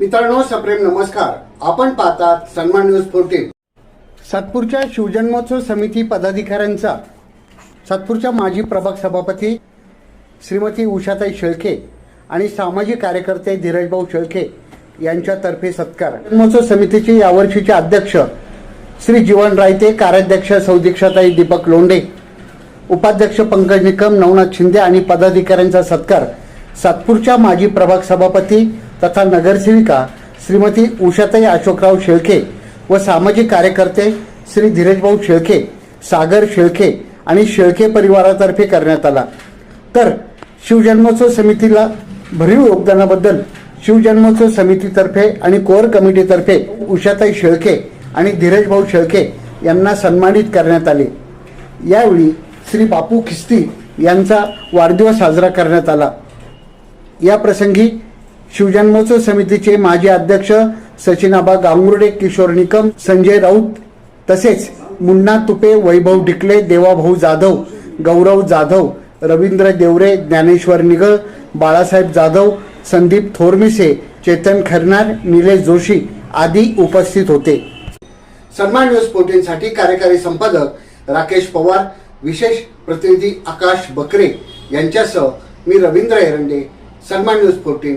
मित्रांनो सप्रेम नमस्कार. आपण पाहतात सन्मान न्यूज फोर्टीन. सातपूरच्या शिवजन्मोत्सव समिती पदाधिकाऱ्यांचा. सातपूरच्या माजी प्रभाग सभापती श्रीमती उषाताई शेळके आणि सामाजिक कार्यकर्ते धीरजभाऊ शेळके यांच्यातर्फे सत्कार. जन्मोत्सव समितीचे यावर्षीचे अध्यक्ष श्री जीवन रायते कार्याध्यक्ष सौदीक्षाताई दीपक लोंढे उपाध्यक्ष पंकज निकम नवनाथ शिंदे आणि पदाधिकाऱ्यांचा सत्कार सातपूरच्या माजी प्रभाग सभापती तथा नगरसेविका श्रीमती उषाताई अशोकराव शेळके व सामाजिक कार्यकर्ते श्री धीरजभाऊ शेळके सागर शेळके आणि शेळके परिवारातर्फे करण्यात आला. तर शिवजन्मोत्सव समितीला भरीव योगदानाबद्दल शिवजन्मोत्सव समितीतर्फे आणि कोर कमिटीतर्फे उषाताई शेळके आणि धीरजभाऊ शेळके यांना सन्मानित करण्यात आले. यावेळी श्री बापू खिस्ती यांचा वाढदिवस साजरा करण्यात आला. या प्रसंगी शिवजन्मोत्सव समितीचे माजी अध्यक्ष सचिनाबा गांगुर्डे किशोर निकम संजय राऊत तसेच मुन्ना तुपे वैभव डिकले देवाभाऊ जाधव गौरव जाधव रवींद्र देवरे ज्ञानेश्वर निगळ बाळासाहेब जाधव संदीप थोरमिसे चेतन खरनार निलेश जोशी आदी उपस्थित होते. सन्मान न्यूज फोर्टीनसाठी कार्यकारी संपादक राकेश पवार विशेष प्रतिनिधी आकाश बकरे यांच्यासह मी रवींद्र एरंडे सन्मान न्यूज फोर्टीन